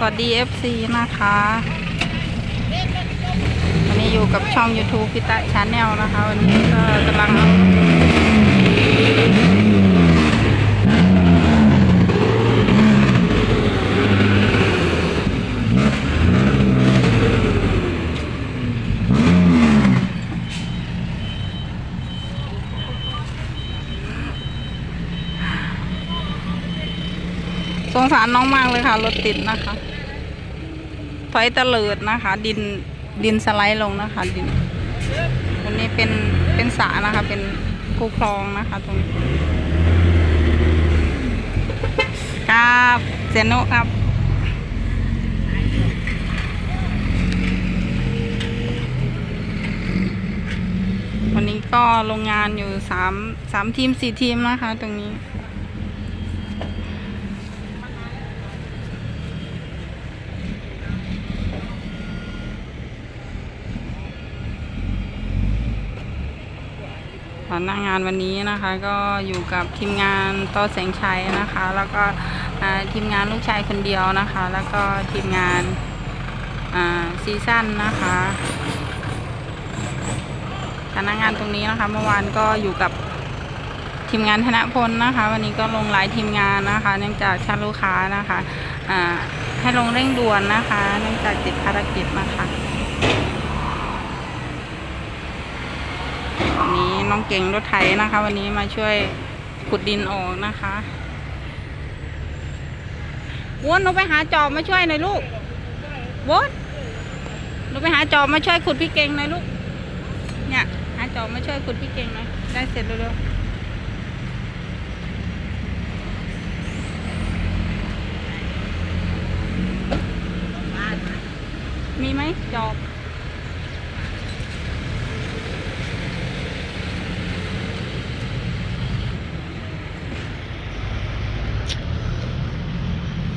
สวัสดี FC นะคะ วันนี้อยู่กับช่อง YouTube พิตะชาแนลนะคะ วันนี้ก็กำลังสงสารน้องมากเลยค่ะ รถติดนะคะ ถอยตะเลิดนะคะ ดินดินสไลด์ลงนะคะดินตรงนี้เป็นเป็นสระนะคะ เป็นคูคลองนะคะ ตรงนี้ครับเซโนครับวันนี้ก็โรงงานอยู่สามสามทีมสี่ทีมนะคะ ตรงนี้ หน้างานวันนี้นะคะก็อยู่กับทีมงานต่อแสงชัยนะคะ แล้วก็ทีมงานลูกชายคนเดียวนะคะ แล้วก็ทีมงานซีซั่นนะคะคณะงานตรงนี้นะคะ เมื่อวานก็อยู่กับทีมงานธนพลนะคะ วันนี้ก็ลงหลายทีมงานนะคะ เนื่องจากชาลูกค้านะคะให้ลงเร่งด่วนนะคะ เนื่องจากติดภารกิจนะคะ วั น้องเก่งรถไถนะคะ วันนี้มาช่วยขุดดินออกนะคะวนหนูไปหาจอบมาช่วยหน่อยลูกวนหนูไปหาจอบมาช่วยขุดพี่เก่งหน่อยลูก เนี่ย หาจอบมาช่วยขุดพี่เก่งหน่อย ได้เสร็จเร็วๆมีไหมจอบ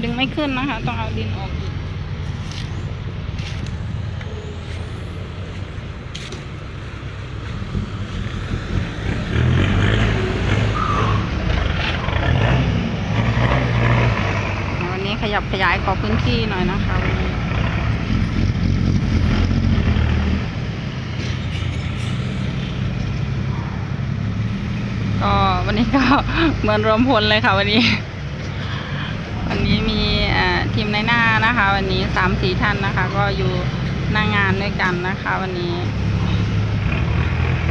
ดึง ไม่ขึ้นนะคะ ต้องเอาดินออกอีกวันนี้ขยับขยายขอพื้นที่หน่อยนะคะวันนี้ก็วันนี้ก็เหมือนรวมพลเลยค่ะวันนี้ วันนี้มี หน้านะคะ วันนี้สามสี่ท่านนะคะ ก็อยู่หน้างานด้วยกันนะคะ วันนี้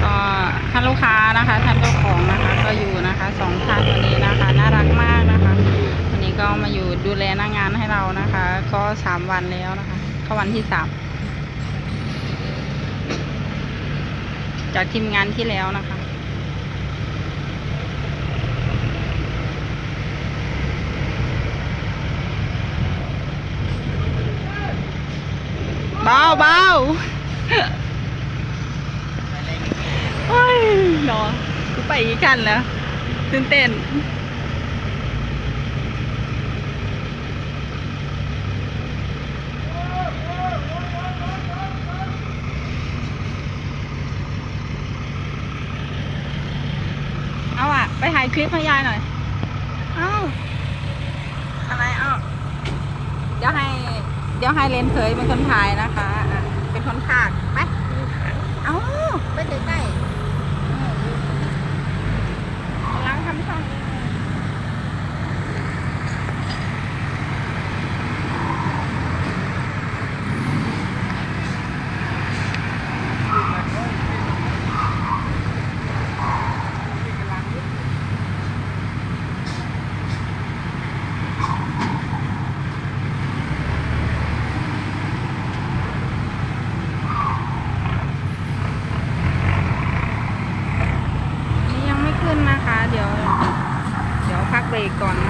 ก็ท่านลูกค้านะคะ ท่านเจ้าของนะคะ ก็อยู่นะคะสองท่านวันนี้นะคะ น่ารักมากนะคะ วันนี้ก็มาอยู่ดูแลหน้างานให้เรานะคะ ก็สามวันแล้วนะคะเข้าวันที่สามจากทีมงานที่แล้วนะคะ เบาเบาโอ้ยนอนกูไปอีกกันแล้วตื่นเต้นเอาอะไปถ่ายคลิปให้ยายหน่อย เอาอะไรเอาเดี๋ยวให้ เดี๋ยว ให้เลนเคยเป็นคนถ่ายนะคะ เป็นคนขากไป เอาไปใกล้ๆล้างทำช่องนี่ยังไม่ขึ้นนะคะ เดี๋ยว เดี๋ยวพักเบรก ก่อนนะ